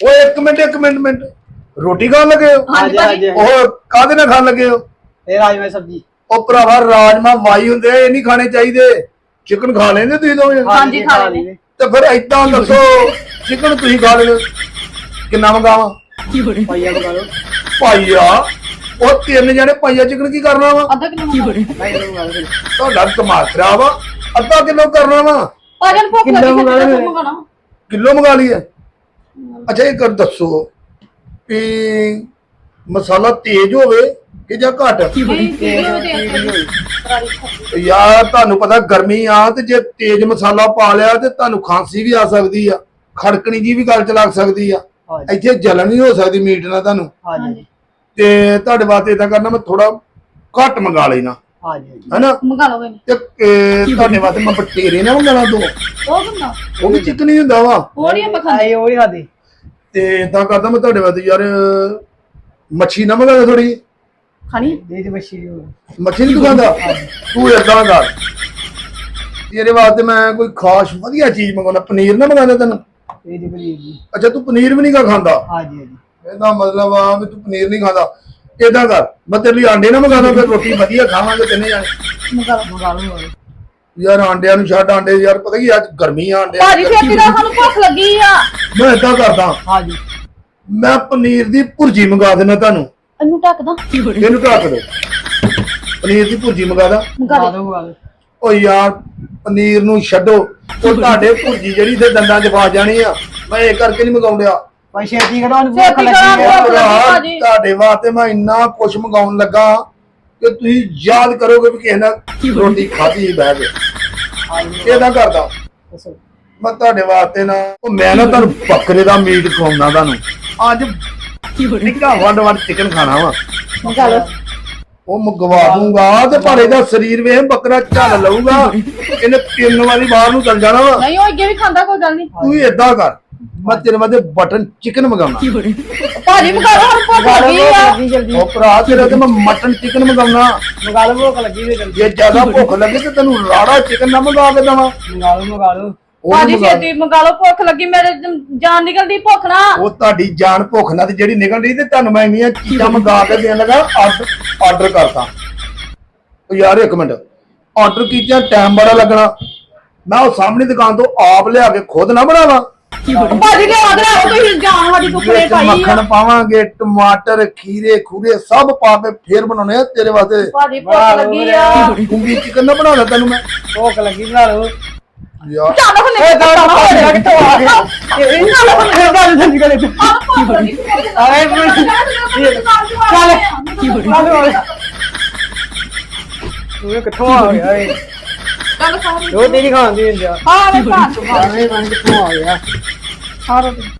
ਓਏ ਇੱਕ ਮਿੰਟ ਇੱਕ ਮਿੰਟ ਮਿੰਟ। ਰੋਟੀ ਖਾਣ ਲੱਗੇ ਹੋ? ਹਾਂਜੀ ਹਾਂਜੀ ਉਹ ਕਾਹਦੇ ਨਾਲ ਖਾਣ ਲੱਗੇ ਹੋ? ਇਹ ਰਾਜਮਾ ਸਬਜੀ। ਉਹ ਭਰਾਵਾ ਰਾਜਮਾ ਵਾਈ ਹੁੰਦੇ ਆ, ਇਹ ਨਹੀਂ ਖਾਣੇ ਚਾਹੀਦੇ। ਚਿਕਨ ਖਾ ਲੈਂਦੇ ਤੁਸੀਂ ਦੋਵੇਂ? ਹਾਂਜੀ, ਖਾ ਲੈਂਦੇ। ਤੇ ਫਿਰ ਏਦਾਂ ਦੱਸੋ ਚਿਕਨ ਤੁਸੀਂ ਖਾ ਲੈਂਦੇ ਕਿੰਨਾ ਮੰਗਾਵਾਂ? ਪਾਈਆ ਬਗਾ ਲਓ। ਭਾਈਆ ਉਹ ਤਿੰਨ ਜਣੇ ਭਾਈਆ ਚਿਕਨ ਕੀ ਕਰਨਾ ਵਾ? ਅੱਧਾ ਕਿਲੋ ਮੰਗਾ ਲਓ। ਭਾਈ ਨੂੰ ਬਗਾ ਲਓ ਤੁਹਾਡਾ ਦਿਮਾਗ ਖਰਾਬ ਆ। ਅੱਧਾ ਕਿਲੋ ਕਰਨਾ ਵਾ? ਭਾਜਨ ਭੁੱਖ ਕਿੱਲੋ ਲੱਗੀ ਮੰਗਾ ਲਓ। ਮੰਗਾਣਾ ਕਿਲੋ ਮੰਗਾ ਲਈਏ? ਅੱਛਾ ਇਹ ਕਰ ਦੱਸੋ ਵੀ ਮਸਾਲਾ ਤੇਜ਼ ਹੋਵੇ ਕਿ ਜਾਂ ਘੱਟ? ਯਾਰ ਤੁਹਾਨੂੰ ਪਤਾ ਗਰਮੀ ਆ ਤੇ ਜੇ ਤੇਜ਼ ਮਸਾਲਾ ਪਾ ਲਿਆ ਤੇ ਤੁਹਾਨੂੰ ਖਾਂਸੀ ਵੀ ਆ ਸਕਦੀ ਆ ਖੜਕਣੀ ਜੀ ਵੀ ਗੱਲ ਚ ਲੱਗ ਸਕਦੀ ਆ। ਇੱਥੇ ਜਲਨ ਨਹੀਂ ਹੋ ਸਕਦੀ ਮੀਟ ਨਾਲ ਤੁਹਾਨੂੰ। ਹਾਂਜੀ। ਤੇ ਤੁਹਾਡੇ ਵਾਸਤੇ ਇਦਾਂ ਕਰਨਾ ਮੈਂ ਥੋੜਾ ਘੱਟ ਮੰਗਾ ਲੈਣਾ ਹਾਂਜੀ ਹੈਨਾ? ਮੰਗਾ ਲਓ ਕੋਈ ਨੀ। ਤੇ ਇਹ ਤੁਹਾਡੇ ਵਾਸਤੇ ਮੈਂ ਬਟੇਰੇ ਨਾ ਮੰਗਾਣਾ ਦੋ ਉਹ ਬੰਦਾ ਉਹ ਵੀ ਚਿਕਨ ਹੀ ਹੁੰਦਾ ਵਾ? ਆਪਾਂ ਖਾਂਦੇ। ਆਏ ਉਹ ਹੀ ਖਾਦੀ। ਤੇ ਇਦਾਂ ਕਰਦਾ ਮੈਂ ਤੁਹਾਡੇ ਵਾਸਤੇ ਯਾਰ ਮੱਛੀ ਨਾ ਮੰਗਾਦਾ ਥੋੜੀ ਖਾਣੀ? ਦੇ ਦੇ ਬੱਚੀ ਮੱਛੀ ਨਹੀਂ ਦੁਕਾਨਦਾ ਤੂੰ ਏਦਾਂ ਕਰ। ਤੇਰੇ ਵਾਸਤੇ ਮੈਂ ਕੋਈ ਖਾਸ ਵਧੀਆ ਚੀਜ਼ ਮੰਗਾਉਣਾ ਪਨੀਰ ਨਾ ਮੰਗਾਦਾ ਤੈਨੂੰ? ਇਹ ਪਨੀਰ ਜੀ ਅੱਛਾ ਤੂੰ ਪਨੀਰ ਵੀ ਨਹੀਂ ਖਾਂਦਾ? ਹਾਂਜੀ ਹਾਂਜੀ। ਇਹਦਾ ਮਤਲਬ ਆ ਵੀ ਤੂੰ ਪਨੀਰ ਨਹੀਂ ਖਾਂਦਾ। ਏਦਾਂ ਕਰ ਮੈਂ ਤੇਰੇ ਲਈ ਆਂਡੇ ਨਾ ਮੰਗਾਦਾ ਫਿਰ ਰੋਟੀ ਵਧੀਆ ਖਾਵਾਂਗੇ ਤਿੰਨੇ ਜਾਣੇ। ਮੰਗਾ ਲਓ ਲਓ। ਯਾਰ ਆਂਡਿਆਂ ਨੂੰ ਛੱਡ ਆਂਡੇ ਯਾਰ ਪਤਾ ਕੀ ਅੱਜ ਗਰਮੀ ਆ ਆਂਡੇ ਭਾਜੀ ਛੇਤੀ ਦਾ ਸਾਨੂੰ ਭੁੱਖ ਲੱਗੀ ਆ। ਮੈਂ ਏਦਾਂ ਕਰਦਾ। ਹਾਂਜੀ। ਮੈਂ ਪਨੀਰ ਦੀ ਭੁਰਜੀ ਮੰਗਾ ਦੇਣਾ ਤੁਹਾਨੂੰ। ਇਹਨੂੰ ਢੱਕ ਦਾਂ। ਇਹਨੂੰ ਢੱਕ ਦਿਓ ਪਨੀਰ ਦੀ ਭੁਰਜੀ ਮੰਗਾ ਦਾ। ਮੰਗਾ ਦੇ। ਲਓ ਬਗਾ ਲਓ ਓ ਯਾਰ ਪਨੀਰ ਨੂੰ ਛੱਡੋ। ਉਹ ਤੁਹਾਡੇ ਭੁਰਜੀ ਜਿਹੜੀ ਤੇ ਦੰਦਾਂ 'ਚ ਫਸ ਜਾਣੀ ਆ ਮੈਂ ਇਹ ਕਰਕੇ ਨਹੀਂ ਮੰਗਾਉਂਦਿਆ ਭਾਈ ਛੇਤੀ ਕਰੋ ਨੂੰ ਛੇਤੀ ਭੁੱਖ ਲੱਗੀ ਕਰੋ। ਹੈ ਭੁੱਖ ਲੱਗੀ ਭਾਜੀ। ਤੁਹਾਡੇ ਵਾਸਤੇ ਮੈਂ ਇੰਨਾ ਕੁਛ ਮੰਗਾਉਣ ਲੱਗਾ ਕਿ ਤੁਸੀਂ ਯਾਦ ਕਰੋਗੇ ਵੀ ਕਿਸੇ ਨਾਲ ਰੋਟੀ ਖਾਧੀ ਬਹਿ ਕੇ। ਹਾਂਜੀ ਇਹਦਾ ਕਰਦਾ? ਦੱਸੋ। ਮੈਂ ਤੁਹਾਡੇ ਵਾਸਤੇ ਨਾ ਉਹ ਮੈਂ ਨਾ ਤੁਹਾਨੂੰ ਬੱਕਰੇ ਦਾ ਮੀਟ ਖਵਾਉਣਾ ਤੁਹਾਨੂੰ। ਅੱਜ ਨਿੱਕਾ ਵੱਡ ਵੱਡ ਚਿਕਨ ਖਾਣਾ ਵਾ। ਮੰਗਾ ਲਓ। ਉਹ ਮੰਗਵਾ ਦੂੰਗਾ ਤੇ ਪਰ ਇਹਦਾ ਸਰੀਰ ਵੇਖ ਬੱਕਰਾ ਚੱਲ ਲਊਗਾ। ਇਹਨੇ ਤਿੰਨ ਵਾਰੀ ਬਾਹਰ ਨੂੰ ਚੱਲ ਜਾਣਾ ਵਾ। ਨਹੀਂ ਉਹ ਅੱਗੇ ਵੀ ਖਾਂਦਾ ਕੋਈ ਗੱਲ ਨਹੀਂ। ਤੂੰ ਏਦਾਂ ਕਰ। ਮੈਂ ਤੇਰੇ ਵਾਸਤੇ ਬਟਨ ਚਿਕਨ ਮੰਗਾਉਣਾ। ਭਾਜੀ ਮੰਗਾ ਲਓ ਸਾਨੂੰ ਭੁੱਖ ਲਓ ਲੱਗੀ ਆ। ਲੱਗੀ ਜਲਦੀ ਉਹ ਭਰਾ ਤੇਰੇ ਤੇ ਮੈਂ ਮਟਨ ਚਿਕਨ ਮੰਗਾਉਣਾ। ਬਗਾ ਲਓ ਭੁੱਖ ਲੱਗੀ ਹੋਈ ਜਲਦੀ ਜੇ ਜ਼ਿਆਦਾ ਭੁੱਖ ਲੱਗੇ ਤੇ ਤੈਨੂੰ ਰਾੜਾ ਚਿਕਨ ਨਾ ਮੰਗਾ ਕੇ ਦਵਾਂ। ਬਗਾ ਲਓ ਬਗਾ ਲਓ। ਉਹ ਭਾਜੀ ਮੰਗਾ- ਛੇਤੀ ਮੰਗਾ ਲਓ ਭੁੱਖ ਲੱਗੀ ਮੇਰੇ ਜ- ਜਾਨ ਨਿਕਲਦੀ ਭੁੱਖ ਨਾ ਉਹ ਤੁਹਾਡੀ ਜਾਨ ਭੁੱਖ ਨਾਲ ਤੇ ਜਿਹੜੀ ਨਿਕਲ ਰਹੀ ਤੇ ਤੁਹਾਨੂੰ ਮੈਂ ਇੰਨੀਆਂ ਚੀਜ਼ਾਂ ਮੰਗਾ ਕੇ ਦੇਣ ਲੱਗਾ ਆਰਡਰ ਕਰਤਾ। ਉਹ ਯਾਰ ਇੱਕ ਮਿੰਟ। ਆਰਡਰ ਕੀਤਿਆਂ ਟਾਈਮ ਬੜਾ ਲੱਗਣਾ। ਮੈਂ ਉਹ ਸਾਹਮਣੀ ਦੁਕਾਨ ਤੋਂ ਆਪ ਲਿਆ ਕੇ ਖੁਦ ਨਾ ਬਣਾਵਾਂ। ਭਾਜੀ ਦੇ ਆਦਰ ਆਓ ਤੁਸੀਂ ਜਾਨ ਵਾਲੀ ਟੁਕੜੇ ਵਿੱਚ ਪਾਈ ਆ। ਮੱਖਣ ਪਾਵਾਂਗੇ ਟਮਾਟਰ ਖੀਰੇ ਖੂਰੇ ਸਭ ਪਾ ਕੇ ਫੇਰ ਬਣਾਉਣੇ ਆ ਤੇਰੇ ਵਾਸਤੇ। ਭਾਜੀ ਭੁੱਖ ਲੱਗੀ ਆ। ਕੁੰਗੀ ਚਿਕਨ ਨਾ ਬਣਾਉਣਾ ਤੈਨੂੰ ਮੈਂ? ਭੁੱਖ ਲੱਗੀ ਬਣਾ ਲਓ। ਯਾਰ। ਚੱਲ ਹੁਣ ਇਹ ਤਾਂ ਹੋ ਰਿਹਾ ਕਿੱਥੋਂ ਆ ਗਿਆ ਇਹ ਚੱਲ ਹੁਣ ਗੱਲ ਸੰਜੀ ਕਰੇ ਆਏ ਚੱਲ ਤੂੰ ਕਿੱਥੋਂ ਆ ਗਿਆ ਏ? ਉਹ ਤੇਰੀ ਦੀ ਹੁੰਦੀ ਆ ਹਾਂ ਮੈਂ ਭਾਂ ਆਵੇਂ ਬਣ ਕਿੱਥੋਂ ਆ ਗਿਆ? ਖਾ ਰੋਟੀ